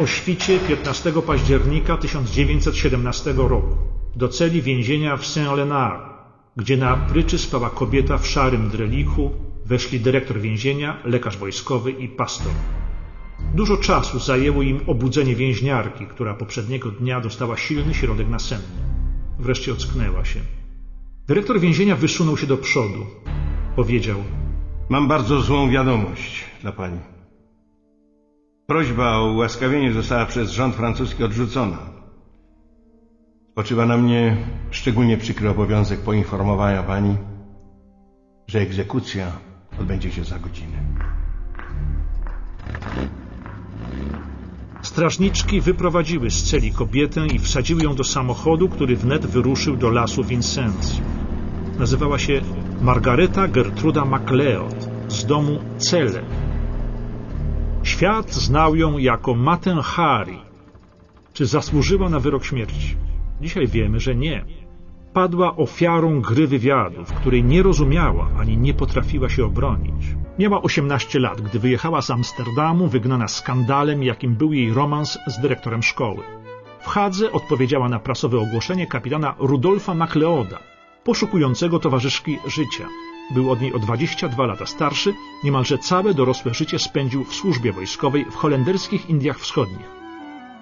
O świcie 15 października 1917 roku do celi więzienia w Saint-Lénard, gdzie na pryczy spała kobieta w szarym drelichu, weszli dyrektor więzienia, lekarz wojskowy i pastor. Dużo czasu zajęło im obudzenie więźniarki, która poprzedniego dnia dostała silny środek nasenny. Wreszcie ocknęła się. Dyrektor więzienia wysunął się do przodu. Powiedział: Mam bardzo złą wiadomość dla pani. Prośba o ułaskawienie została przez rząd francuski odrzucona. Spoczywa na mnie szczególnie przykry obowiązek poinformowania pani, że egzekucja odbędzie się za godzinę. Strażniczki wyprowadziły z celi kobietę i wsadziły ją do samochodu, który wnet wyruszył do lasu Vincennes. Nazywała się Margareta Gertruda MacLeod z domu Cele. Świat znał ją jako matę Hari. Czy zasłużyła na wyrok śmierci? Dzisiaj wiemy, że nie. Padła ofiarą gry wywiadu, w której nie rozumiała ani nie potrafiła się obronić. Miała 18 lat, gdy wyjechała z Amsterdamu, wygnana skandalem, jakim był jej romans z dyrektorem szkoły. W Hadze odpowiedziała na prasowe ogłoszenie kapitana Rudolfa MacLeoda, poszukującego towarzyszki życia. Był od niej o 22 lata starszy, niemalże całe dorosłe życie spędził w służbie wojskowej w holenderskich Indiach Wschodnich.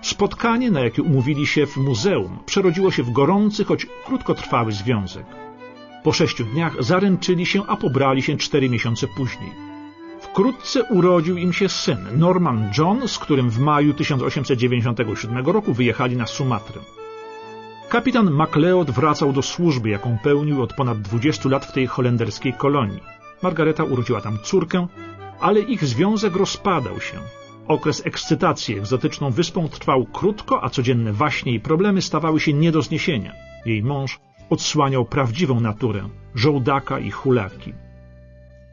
Spotkanie, na jakie umówili się w muzeum, przerodziło się w gorący, choć krótkotrwały związek. Po sześciu dniach zaręczyli się, a pobrali się cztery miesiące później. Wkrótce urodził im się syn, Norman John, z którym w maju 1897 roku wyjechali na Sumatrę. Kapitan MacLeod wracał do służby, jaką pełnił od ponad 20 lat w tej holenderskiej kolonii. Margareta urodziła tam córkę, ale ich związek rozpadał się. Okres ekscytacji egzotyczną wyspą trwał krótko, a codzienne waśnie i problemy stawały się nie do zniesienia. Jej mąż odsłaniał prawdziwą naturę, żołdaka i hulaki.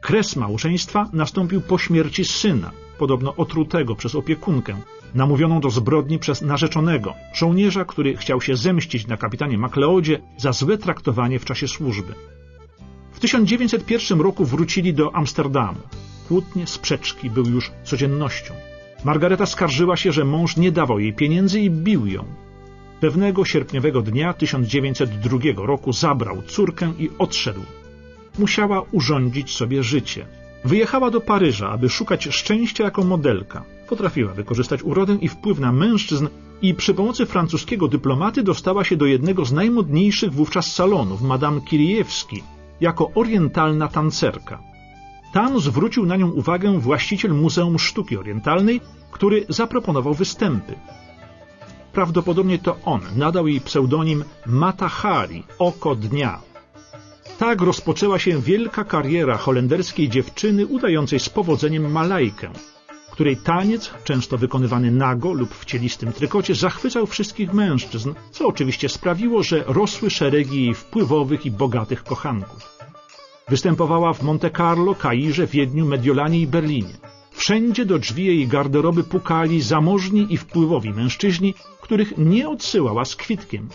Kres małżeństwa nastąpił po śmierci syna, podobno otrutego przez opiekunkę, namówioną do zbrodni przez narzeczonego, żołnierza, który chciał się zemścić na kapitanie MacLeodzie za złe traktowanie w czasie służby. W 1901 roku wrócili do Amsterdamu. Kłótnie, sprzeczki były już codziennością. Margareta skarżyła się, że mąż nie dawał jej pieniędzy i bił ją. Pewnego sierpniowego dnia 1902 roku zabrał córkę i odszedł. Musiała urządzić sobie życie. Wyjechała do Paryża, aby szukać szczęścia jako modelka. Potrafiła wykorzystać urodę i wpływ na mężczyzn i przy pomocy francuskiego dyplomaty dostała się do jednego z najmodniejszych wówczas salonów, Madame Kirijewski, jako orientalna tancerka. Tam zwrócił na nią uwagę właściciel Muzeum Sztuki Orientalnej, który zaproponował występy. Prawdopodobnie to on nadał jej pseudonim Mata Hari, Oko Dnia. Tak rozpoczęła się wielka kariera holenderskiej dziewczyny udającej z powodzeniem Malajkę, której taniec, często wykonywany nago lub w cielistym trykocie, zachwycał wszystkich mężczyzn, co oczywiście sprawiło, że rosły szeregi jej wpływowych i bogatych kochanków. Występowała w Monte Carlo, Kairze, Wiedniu, Mediolanie i Berlinie. Wszędzie do drzwi jej garderoby pukali zamożni i wpływowi mężczyźni, których nie odsyłała z kwitkiem.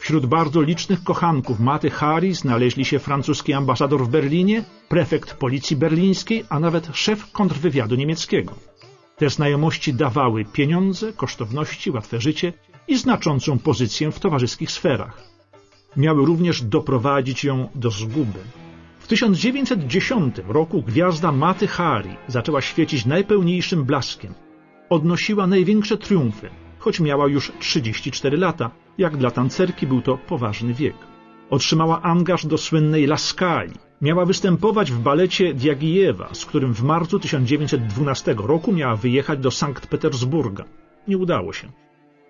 Wśród bardzo licznych kochanków Maty Hari znaleźli się francuski ambasador w Berlinie, prefekt policji berlińskiej, a nawet szef kontrwywiadu niemieckiego. Te znajomości dawały pieniądze, kosztowności, łatwe życie i znaczącą pozycję w towarzyskich sferach. Miały również doprowadzić ją do zguby. W 1910 roku gwiazda Maty Hari zaczęła świecić najpełniejszym blaskiem. Odnosiła największe triumfy, choć miała już 34 lata. Jak dla tancerki był to poważny wiek. Otrzymała angaż do słynnej Laskali. Miała występować w balecie Diagijewa, z którym w marcu 1912 roku miała wyjechać do Sankt Petersburga. Nie udało się.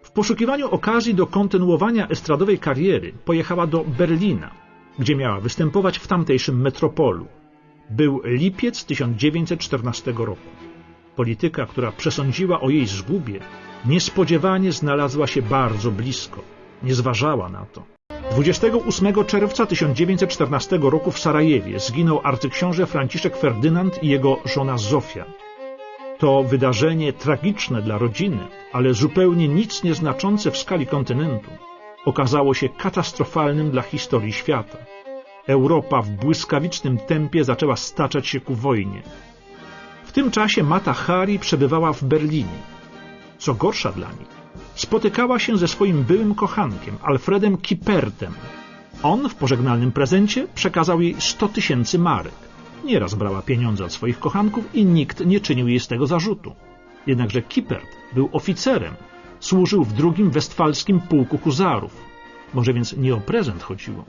W poszukiwaniu okazji do kontynuowania estradowej kariery pojechała do Berlina, gdzie miała występować w tamtejszym metropolu. Był lipiec 1914 roku. Polityka, która przesądziła o jej zgubie, niespodziewanie znalazła się bardzo blisko. Nie zważała na to. 28 czerwca 1914 roku w Sarajewie zginął arcyksiąże Franciszek Ferdynand i jego żona Zofia. To wydarzenie tragiczne dla rodziny, ale zupełnie nic nieznaczące w skali kontynentu, okazało się katastrofalnym dla historii świata. Europa w błyskawicznym tempie zaczęła staczać się ku wojnie. W tym czasie Mata Hari przebywała w Berlinie. Co gorsza dla nich, spotykała się ze swoim byłym kochankiem, Alfredem Kipertem. On w pożegnalnym prezencie przekazał jej 100 tysięcy marek. Nieraz brała pieniądze od swoich kochanków i nikt nie czynił jej z tego zarzutu. Jednakże Kipert był oficerem, służył w drugim westfalskim pułku huzarów. Może więc nie o prezent chodziło.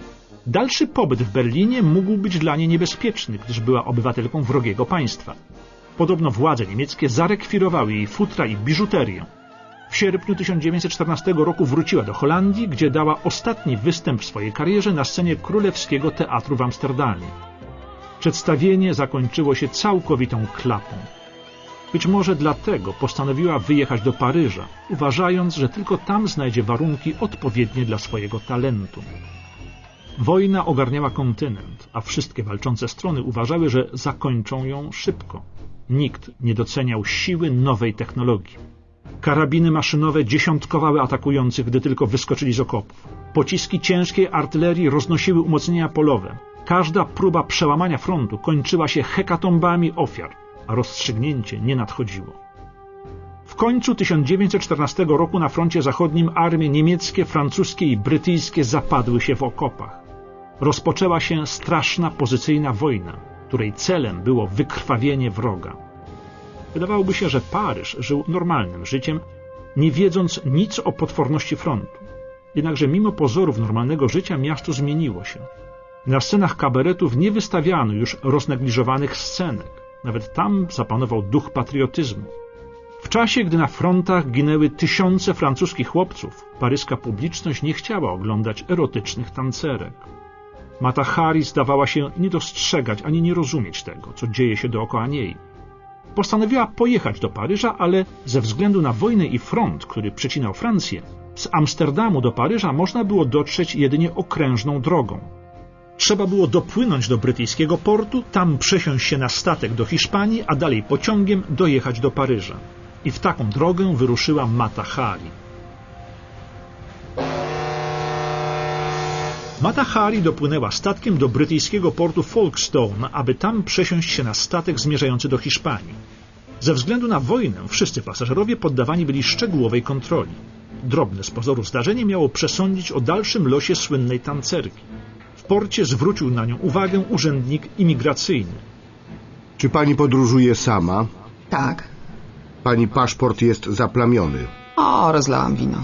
Dalszy pobyt w Berlinie mógł być dla niej niebezpieczny, gdyż była obywatelką wrogiego państwa. Podobno władze niemieckie zarekwirowały jej futra i biżuterię. W sierpniu 1914 roku wróciła do Holandii, gdzie dała ostatni występ w swojej karierze na scenie Królewskiego Teatru w Amsterdamie. Przedstawienie zakończyło się całkowitą klapą. Być może dlatego postanowiła wyjechać do Paryża, uważając, że tylko tam znajdzie warunki odpowiednie dla swojego talentu. Wojna ogarniała kontynent, a wszystkie walczące strony uważały, że zakończą ją szybko. Nikt nie doceniał siły nowej technologii. Karabiny maszynowe dziesiątkowały atakujących, gdy tylko wyskoczyli z okopów. Pociski ciężkiej artylerii roznosiły umocnienia polowe. Każda próba przełamania frontu kończyła się hekatombami ofiar, a rozstrzygnięcie nie nadchodziło. W końcu 1914 roku na froncie zachodnim armie niemieckie, francuskie i brytyjskie zapadły się w okopach. Rozpoczęła się straszna pozycyjna wojna, której celem było wykrwawienie wroga. Wydawałoby się, że Paryż żył normalnym życiem, nie wiedząc nic o potworności frontu. Jednakże mimo pozorów normalnego życia miasto zmieniło się. Na scenach kabaretów nie wystawiano już roznegliżowanych scenek. Nawet tam zapanował duch patriotyzmu. W czasie, gdy na frontach ginęły tysiące francuskich chłopców, paryska publiczność nie chciała oglądać erotycznych tancerek. Mata Hari zdawała się nie dostrzegać ani nie rozumieć tego, co dzieje się dookoła niej. Postanowiła pojechać do Paryża, ale ze względu na wojnę i front, który przecinał Francję, z Amsterdamu do Paryża można było dotrzeć jedynie okrężną drogą. Trzeba było dopłynąć do brytyjskiego portu, tam przesiąść się na statek do Hiszpanii, a dalej pociągiem dojechać do Paryża. I w taką drogę wyruszyła Mata Hari. Mata Hari dopłynęła statkiem do brytyjskiego portu Folkestone, aby tam przesiąść się na statek zmierzający do Hiszpanii. Ze względu na wojnę wszyscy pasażerowie poddawani byli szczegółowej kontroli. Drobne z pozoru zdarzenie miało przesądzić o dalszym losie słynnej tancerki. W porcie zwrócił na nią uwagę urzędnik imigracyjny. Czy pani podróżuje sama? Tak. Pani paszport jest zaplamiony. O, rozlałam wino.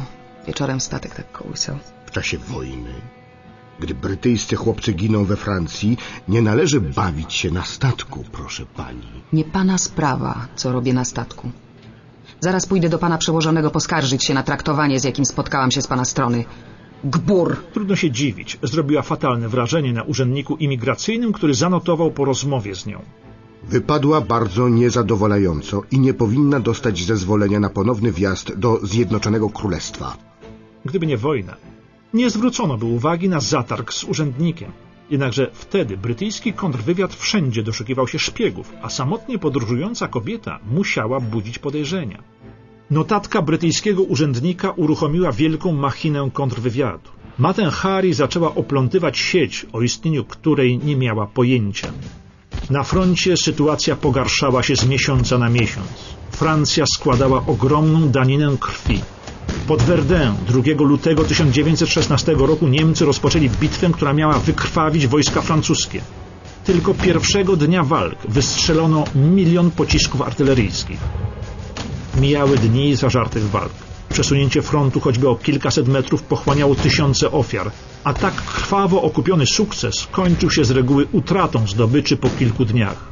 Wieczorem statek tak kołysał. W czasie wojny, gdy brytyjscy chłopcy giną we Francji, nie należy bawić się na statku, proszę pani. Nie pana sprawa, co robię na statku. Zaraz pójdę do pana przełożonego poskarżyć się na traktowanie, z jakim spotkałam się z pana strony. Gbur! Trudno się dziwić, zrobiła fatalne wrażenie na urzędniku imigracyjnym, który zanotował po rozmowie z nią. Wypadła bardzo niezadowalająco i nie powinna dostać zezwolenia na ponowny wjazd do Zjednoczonego Królestwa. Gdyby nie wojna, nie zwrócono by uwagi na zatarg z urzędnikiem. Jednakże wtedy brytyjski kontrwywiad wszędzie doszukiwał się szpiegów, a samotnie podróżująca kobieta musiała budzić podejrzenia. Notatka brytyjskiego urzędnika uruchomiła wielką machinę kontrwywiadu. Maten Hari zaczęła oplątywać sieć, o istnieniu której nie miała pojęcia. Na froncie sytuacja pogarszała się z miesiąca na miesiąc. Francja składała ogromną daninę krwi. Pod Verdun 2 lutego 1916 roku Niemcy rozpoczęli bitwę, która miała wykrwawić wojska francuskie. Tylko pierwszego dnia walk wystrzelono milion pocisków artyleryjskich. Mijały dni zażartych walk. Przesunięcie frontu choćby o kilkaset metrów pochłaniało tysiące ofiar, a tak krwawo okupiony sukces kończył się z reguły utratą zdobyczy po kilku dniach.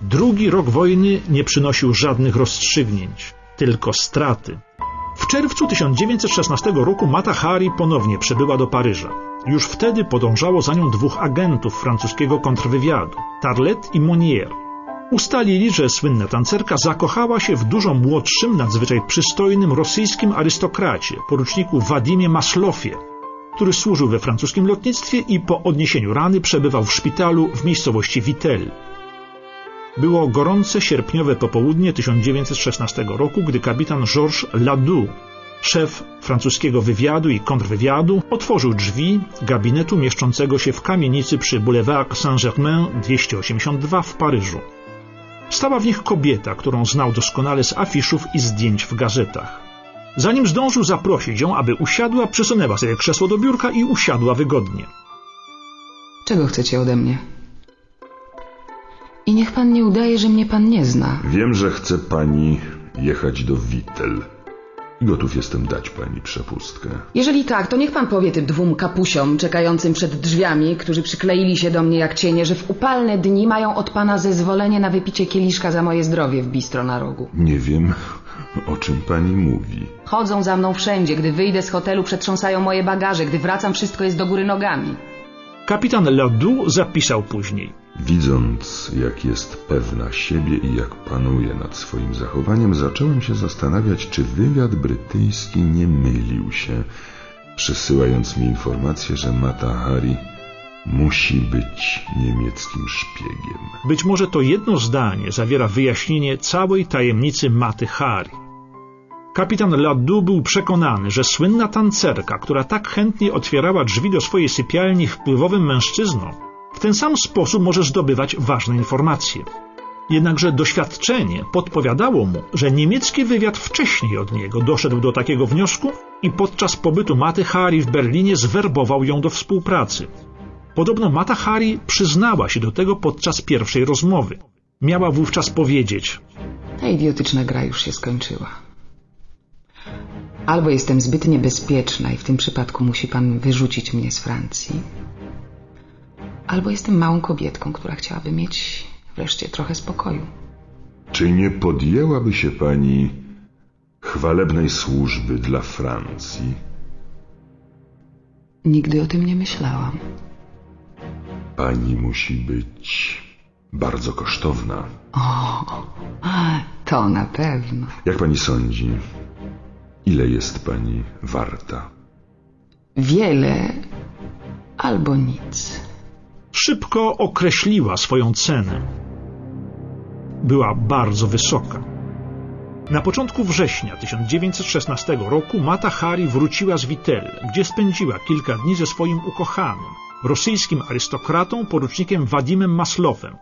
Drugi rok wojny nie przynosił żadnych rozstrzygnięć, tylko straty. W czerwcu 1916 roku Mata Hari ponownie przybyła do Paryża. Już wtedy podążało za nią dwóch agentów francuskiego kontrwywiadu, Tarlet i Monnier. Ustalili, że słynna tancerka zakochała się w dużo młodszym, nadzwyczaj przystojnym rosyjskim arystokracie, poruczniku Wadimie Maslofie, który służył we francuskim lotnictwie i po odniesieniu rany przebywał w szpitalu w miejscowości Vitel. Było gorące sierpniowe popołudnie 1916 roku, gdy kapitan Georges Ladoux, szef francuskiego wywiadu i kontrwywiadu, otworzył drzwi gabinetu mieszczącego się w kamienicy przy Boulevard Saint-Germain 282 w Paryżu. Stała w nich kobieta, którą znał doskonale z afiszów i zdjęć w gazetach. Zanim zdążył zaprosić ją, aby usiadła, przesunęła sobie krzesło do biurka i usiadła wygodnie. Czego chcecie ode mnie? I niech pan nie udaje, że mnie pan nie zna. Wiem, że chce pani jechać do Wittel. Gotów jestem dać pani przepustkę. Jeżeli tak, to niech pan powie tym dwóm kapusiom czekającym przed drzwiami, którzy przykleili się do mnie jak cienie, że w upalne dni mają od pana zezwolenie na wypicie kieliszka za moje zdrowie w bistro na rogu. Nie wiem, o czym pani mówi. Chodzą za mną wszędzie, gdy wyjdę z hotelu, przetrząsają moje bagaże, gdy wracam, wszystko jest do góry nogami. Kapitan Ledoux zapisał później. Widząc, jak jest pewna siebie i jak panuje nad swoim zachowaniem, zacząłem się zastanawiać, czy wywiad brytyjski nie mylił się, przesyłając mi informację, że Mata Hari musi być niemieckim szpiegiem. Być może to jedno zdanie zawiera wyjaśnienie całej tajemnicy Maty Hari. Kapitan Ledoux był przekonany, że słynna tancerka, która tak chętnie otwierała drzwi do swojej sypialni wpływowym mężczyznom, w ten sam sposób może zdobywać ważne informacje. Jednakże doświadczenie podpowiadało mu, że niemiecki wywiad wcześniej od niego doszedł do takiego wniosku i podczas pobytu Maty Hari w Berlinie zwerbował ją do współpracy. Podobno Mata Hari przyznała się do tego podczas pierwszej rozmowy. Miała wówczas powiedzieć: Ta idiotyczna gra już się skończyła. Albo jestem zbyt niebezpieczna i w tym przypadku musi pan wyrzucić mnie z Francji, albo jestem małą kobietką, która chciałaby mieć wreszcie trochę spokoju. Czy nie podjęłaby się pani chwalebnej służby dla Francji? Nigdy o tym nie myślałam. Pani musi być bardzo kosztowna. O, to na pewno. Jak pani sądzi, ile jest pani warta? Wiele albo nic. Szybko określiła swoją cenę. Była bardzo wysoka. Na początku września 1916 roku Mata Hari wróciła z Witel, gdzie spędziła kilka dni ze swoim ukochanym, rosyjskim arystokratą porucznikiem Wadimem Maslowem.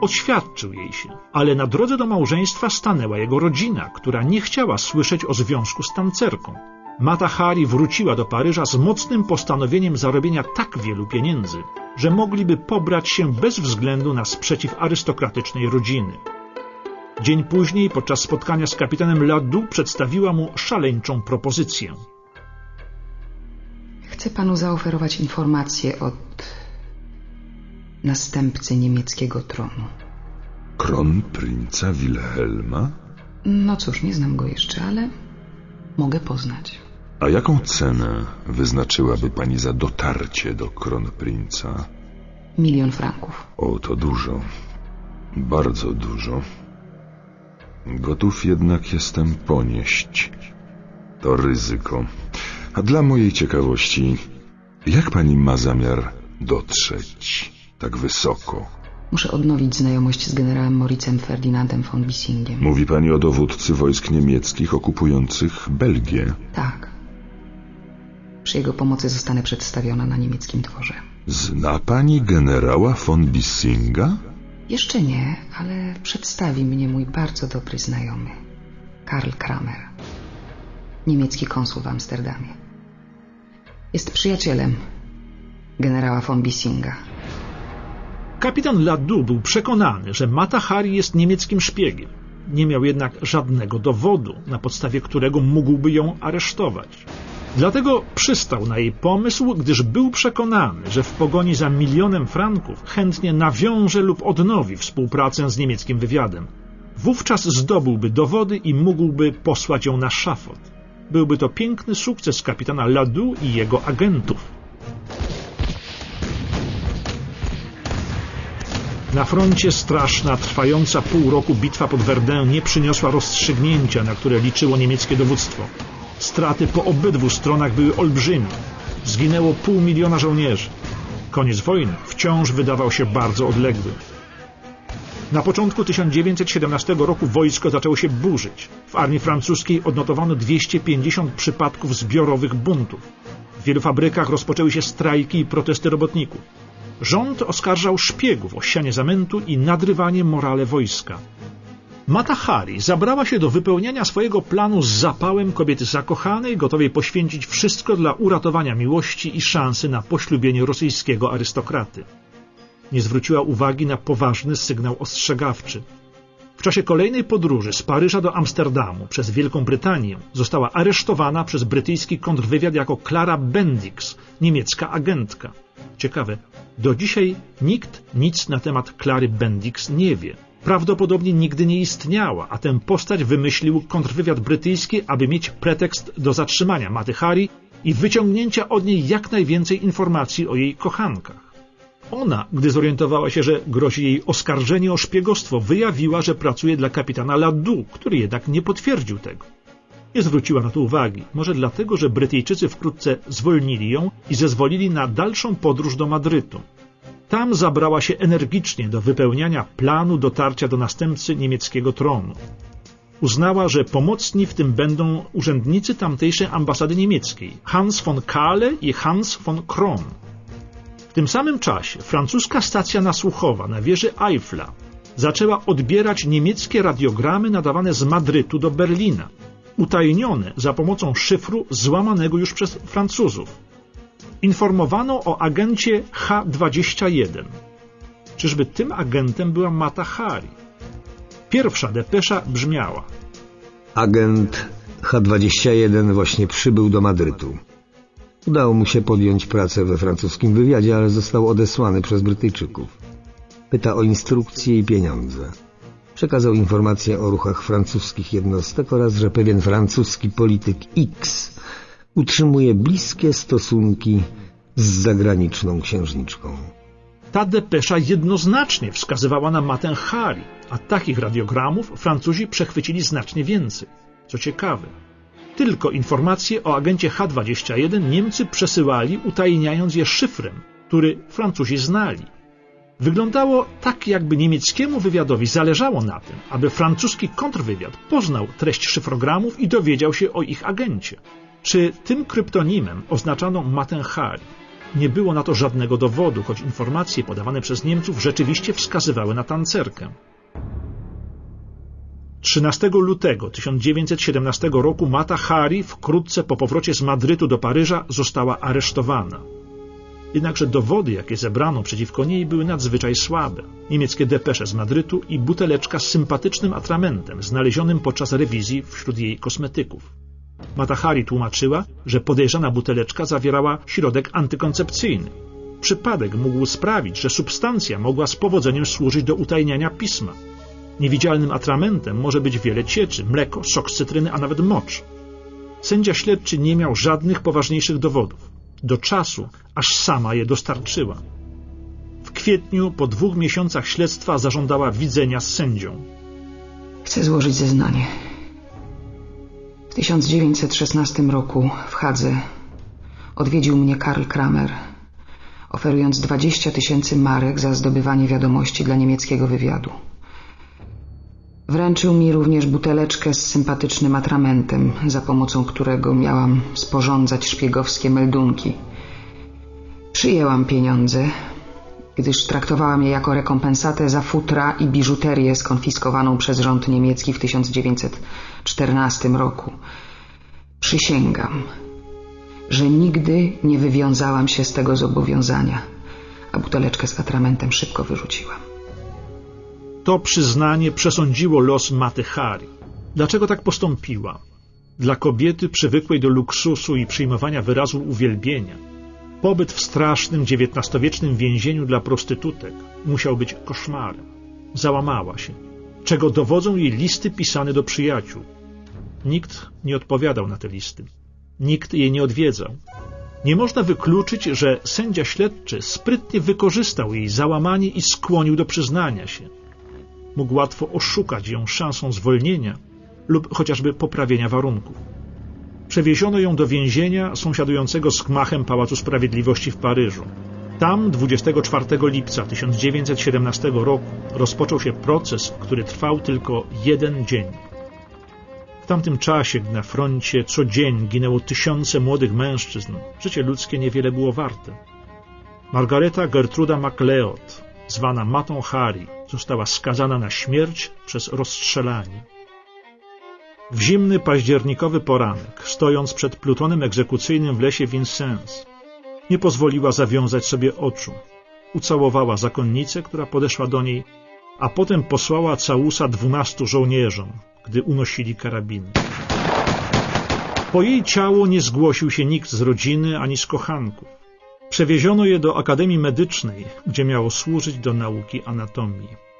Oświadczył jej się, ale na drodze do małżeństwa stanęła jego rodzina, która nie chciała słyszeć o związku z tancerką. Mata Hari wróciła do Paryża z mocnym postanowieniem zarobienia tak wielu pieniędzy, że mogliby pobrać się bez względu na sprzeciw arystokratycznej rodziny. Dzień później, podczas spotkania z kapitanem Ledoux, przedstawiła mu szaleńczą propozycję. Chcę panu zaoferować informacje od następcy niemieckiego tronu. Kronprinca Wilhelma? No cóż, nie znam go jeszcze, ale mogę poznać. A jaką cenę wyznaczyłaby pani za dotarcie do kronprinca? Milion franków. O, to dużo. Bardzo dużo. Gotów jednak jestem ponieść to ryzyko. A dla mojej ciekawości, jak pani ma zamiar dotrzeć tak wysoko? Muszę odnowić znajomość z generałem Moricem Ferdynandem von Bissingiem. Mówi pani o dowódcy wojsk niemieckich okupujących Belgię. Tak. Przy jego pomocy zostanę przedstawiona na niemieckim dworze. Zna pani generała von Bissinga? Jeszcze nie, ale przedstawi mnie mój bardzo dobry znajomy, Karl Kramer, niemiecki konsul w Amsterdamie. Jest przyjacielem generała von Bissinga. Kapitan Ledoux był przekonany, że Mata Hari jest niemieckim szpiegiem. Nie miał jednak żadnego dowodu, na podstawie którego mógłby ją aresztować. Dlatego przystał na jej pomysł, gdyż był przekonany, że w pogoni za milionem franków chętnie nawiąże lub odnowi współpracę z niemieckim wywiadem. Wówczas zdobyłby dowody i mógłby posłać ją na szafot. Byłby to piękny sukces kapitana Ledoux i jego agentów. Na froncie straszna, trwająca pół roku bitwa pod Verdun nie przyniosła rozstrzygnięcia, na które liczyło niemieckie dowództwo. Straty po obydwu stronach były olbrzymie. Zginęło pół miliona żołnierzy. Koniec wojny wciąż wydawał się bardzo odległy. Na początku 1917 roku wojsko zaczęło się burzyć. W armii francuskiej odnotowano 250 przypadków zbiorowych buntów. W wielu fabrykach rozpoczęły się strajki i protesty robotników. Rząd oskarżał szpiegów o sianie zamętu i nadrywanie morale wojska. Mata Hari zabrała się do wypełniania swojego planu z zapałem kobiety zakochanej, gotowej poświęcić wszystko dla uratowania miłości i szansy na poślubienie rosyjskiego arystokraty. Nie zwróciła uwagi na poważny sygnał ostrzegawczy. W czasie kolejnej podróży z Paryża do Amsterdamu przez Wielką Brytanię została aresztowana przez brytyjski kontrwywiad jako Clara Bendix, niemiecka agentka. Ciekawe, do dzisiaj nikt nic na temat Clary Bendix nie wie. Prawdopodobnie nigdy nie istniała, a tę postać wymyślił kontrwywiad brytyjski, aby mieć pretekst do zatrzymania Maty Hari i wyciągnięcia od niej jak najwięcej informacji o jej kochankach. Ona, gdy zorientowała się, że grozi jej oskarżenie o szpiegostwo, wyjawiła, że pracuje dla kapitana Ladu, który jednak nie potwierdził tego. Nie zwróciła na to uwagi, może dlatego, że Brytyjczycy wkrótce zwolnili ją i zezwolili na dalszą podróż do Madrytu. Tam zabrała się energicznie do wypełniania planu dotarcia do następcy niemieckiego tronu. Uznała, że pomocni w tym będą urzędnicy tamtejszej ambasady niemieckiej, Hans von Kahle i Hans von Kron. W tym samym czasie francuska stacja nasłuchowa na wieży Eiffla zaczęła odbierać niemieckie radiogramy nadawane z Madrytu do Berlina, utajnione za pomocą szyfru złamanego już przez Francuzów. Informowano o agencie H-21. Czyżby tym agentem była Mata Hari? Pierwsza depesza brzmiała. Agent H-21 właśnie przybył do Madrytu. Udało mu się podjąć pracę we francuskim wywiadzie, ale został odesłany przez Brytyjczyków. Pyta o instrukcje i pieniądze. Przekazał informacje o ruchach francuskich jednostek oraz, że pewien francuski polityk X utrzymuje bliskie stosunki z zagraniczną księżniczką. Ta depesza jednoznacznie wskazywała na matę Hari, a takich radiogramów Francuzi przechwycili znacznie więcej. Co ciekawe, tylko informacje o agencie H-21 Niemcy przesyłali, utajniając je szyfrem, który Francuzi znali. Wyglądało tak, jakby niemieckiemu wywiadowi zależało na tym, aby francuski kontrwywiad poznał treść szyfrogramów i dowiedział się o ich agencie. Czy tym kryptonimem oznaczano Matę Hari? Nie było na to żadnego dowodu, choć informacje podawane przez Niemców rzeczywiście wskazywały na tancerkę. 13 lutego 1917 roku Mata Hari wkrótce po powrocie z Madrytu do Paryża została aresztowana. Jednakże dowody, jakie zebrano przeciwko niej, były nadzwyczaj słabe. Niemieckie depesze z Madrytu i buteleczka z sympatycznym atramentem, znalezionym podczas rewizji wśród jej kosmetyków. Mata Hari tłumaczyła, że podejrzana buteleczka zawierała środek antykoncepcyjny. Przypadek mógł sprawić, że substancja mogła z powodzeniem służyć do utajniania pisma. Niewidzialnym atramentem może być wiele cieczy, mleko, sok z cytryny, a nawet mocz. Sędzia śledczy nie miał żadnych poważniejszych dowodów. Do czasu, aż sama je dostarczyła. W kwietniu, po dwóch miesiącach śledztwa, zażądała widzenia z sędzią. Chcę złożyć zeznanie. W 1916 roku w Hadze odwiedził mnie Karl Kramer, oferując 20 tysięcy marek za zdobywanie wiadomości dla niemieckiego wywiadu. Wręczył mi również buteleczkę z sympatycznym atramentem, za pomocą którego miałam sporządzać szpiegowskie meldunki. Przyjęłam pieniądze, gdyż traktowałam je jako rekompensatę za futra i biżuterię skonfiskowaną przez rząd niemiecki w 1914 roku. Przysięgam, że nigdy nie wywiązałam się z tego zobowiązania, a buteleczkę z atramentem szybko wyrzuciłam. To przyznanie przesądziło los Maty Hari. Dlaczego tak postąpiła? Dla kobiety przywykłej do luksusu i przyjmowania wyrazu uwielbienia, pobyt w strasznym XIX-wiecznym więzieniu dla prostytutek musiał być koszmarem. Załamała się, czego dowodzą jej listy pisane do przyjaciół. Nikt nie odpowiadał na te listy. Nikt jej nie odwiedzał. Nie można wykluczyć, że sędzia śledczy sprytnie wykorzystał jej załamanie i skłonił do przyznania się mógł łatwo oszukać ją szansą zwolnienia lub chociażby poprawienia warunków. Przewieziono ją do więzienia sąsiadującego z gmachem Pałacu Sprawiedliwości w Paryżu. Tam 24 lipca 1917 roku rozpoczął się proces, który trwał tylko jeden dzień. W tamtym czasie, gdy na froncie co dzień ginęło tysiące młodych mężczyzn, życie ludzkie niewiele było warte. Margareta Gertruda MacLeod, zwana Matą Hari, została skazana na śmierć przez rozstrzelanie. W zimny październikowy poranek, stojąc przed plutonem egzekucyjnym w lesie Vincennes, nie pozwoliła zawiązać sobie oczu. Ucałowała zakonnicę, która podeszła do niej, a potem posłała całusa dwunastu żołnierzom, gdy unosili karabiny. Po jej ciało nie zgłosił się nikt z rodziny ani z kochanków. Przewieziono je do Akademii Medycznej, gdzie miało służyć do nauki anatomii.